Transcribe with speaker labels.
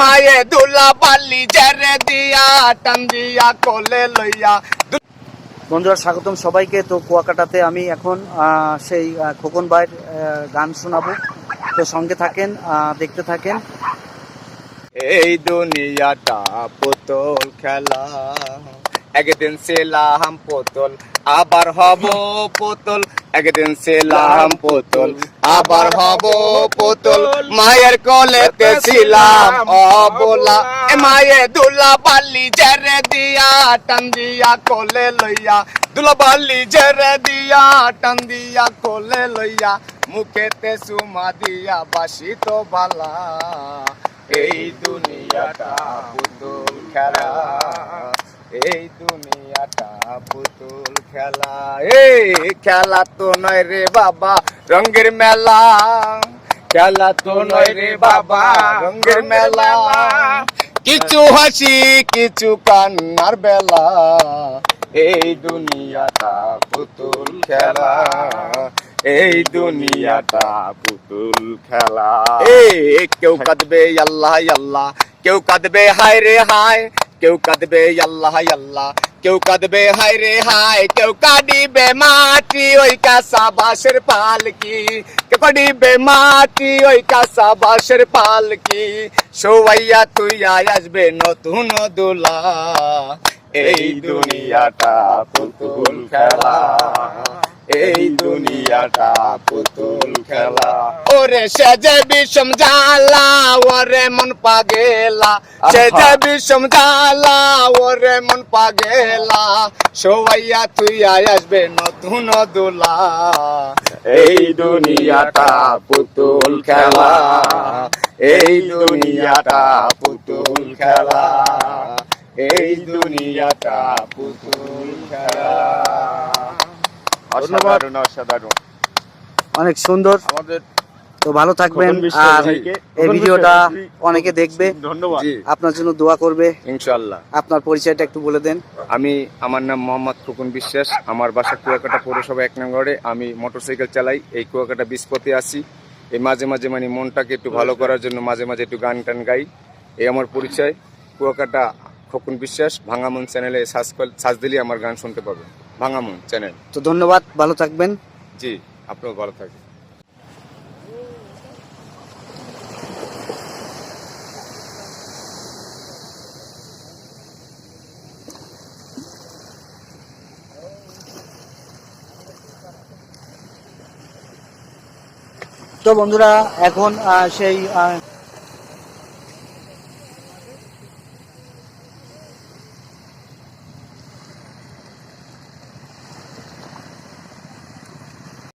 Speaker 1: মায়ে দুলা বালি জেরে দিয়া টান দিয়া কোলে লইয়া।
Speaker 2: বন্ধুরা স্বাগতম সবাইকে। তো কুয়াকাটাতে আমি এখন সেই খোকন ভাইয়ের গান শোনাবো। তো সঙ্গে থাকেন আহ, দেখতে থাকেন।
Speaker 1: এই দুনিয়াটা পুতুল খেলা। একদিন ছিলাম পুতুল, আবার হব পুতুল। একদিন ছিলাম পুতুল, আবার হব পুতুল। মায়ের কোলেতে ছিলাম অবলা। মায়ে দুলা বালি জেরে দিয়া, টান দিয়া কোলে লইয়া। দুলা বালি জেরে দিয়া, টান দিয়া কোলে লইয়া। মুখেতে সুমা দিয়া বাসি তো বালা। এই দুনিয়াটা পুতুল খেলা। এই দুনিয়াটা পুতুল খেলা। এই খেলা তো নয় রে বাবা রঙের মেলা। খেলা তো নয় রে বাবা রঙের মেলা। কিছু হাসি কিছু কান্নার বেলা। এই দুনিয়াটা পুতুল খেলা। এই দুনিয়াটা পুতুল খেলা। এই কেউ কাঁদবে আল্লাহ আল্লাহ। কেউ কাঁদবে হায় রে হায়। কেউ কাঁদবে, আল্লাহ আল্লাহ। কেউ কাঁদবে, হায় রে হায়। কেউ কাঁদিবে মাটি ওই কাঁসা বাঁশের পালকি। কেউ কাঁদিবে মাটি ওই কাঁসা বাঁশের পালকি। সৌয়াইয়া তুই আয় আসবে নতুন দোলা। এই দুনিয়াটা পুতুল খেলা। এই দুনিয়াটা পুতুল খেলা। ওরে সে যে বিষম জ্বালা ওরে মন পাগেলা। সে যে বিষম জ্বালা ওরে মন পাগেলা। সবাইয়া তুই আয় আসবে নতুন দোলা। এই দুনিয়াটা পুতুল খেলা। এই দুনিয়াটা পুতুল খেলা। এই দুনিয়াটা পুতুল খেলা। অসাধারণ অসাধারণ।
Speaker 2: অনেক সুন্দর।
Speaker 3: আমাদের
Speaker 2: তো ভালো থাকবেন। আর এই ভিডিওটা অনেকে দেখবে।
Speaker 3: ধন্যবাদ।
Speaker 2: আপনার জন্য দোয়া করবে।
Speaker 1: ইনশাল্লাহ
Speaker 2: আপনার পরিচয়টা একটু বলে দেন।
Speaker 1: আমি আমার নাম মোহাম্মদ খোকন বিশ্বাস। আমার বাসা কুয়াকাটা পৌরসভা এক নম্বরে। আমি মোটরসাইকেল চালাই। এই কুয়াকাটা বিস্পতে আসি এই মাঝে মাঝে মানে মনটাকে একটু ভালো করার জন্য মাঝে মাঝে একটু গান টান গাই। এই আমার পরিচয়। কুয়াকাটা খোকন বিশ্বাস। ভাঙামন চ্যানেলে সার্চ কর- সার্চ দিলে আমার গান শুনতে পাবেন। ভাঙামন চ্যানেল।
Speaker 2: তো ধন্যবাদ ভালো থাকবেন।
Speaker 1: জি আপনার ভালো থাকবেন।
Speaker 2: তো বন্ধুরা এখন আহ, সেই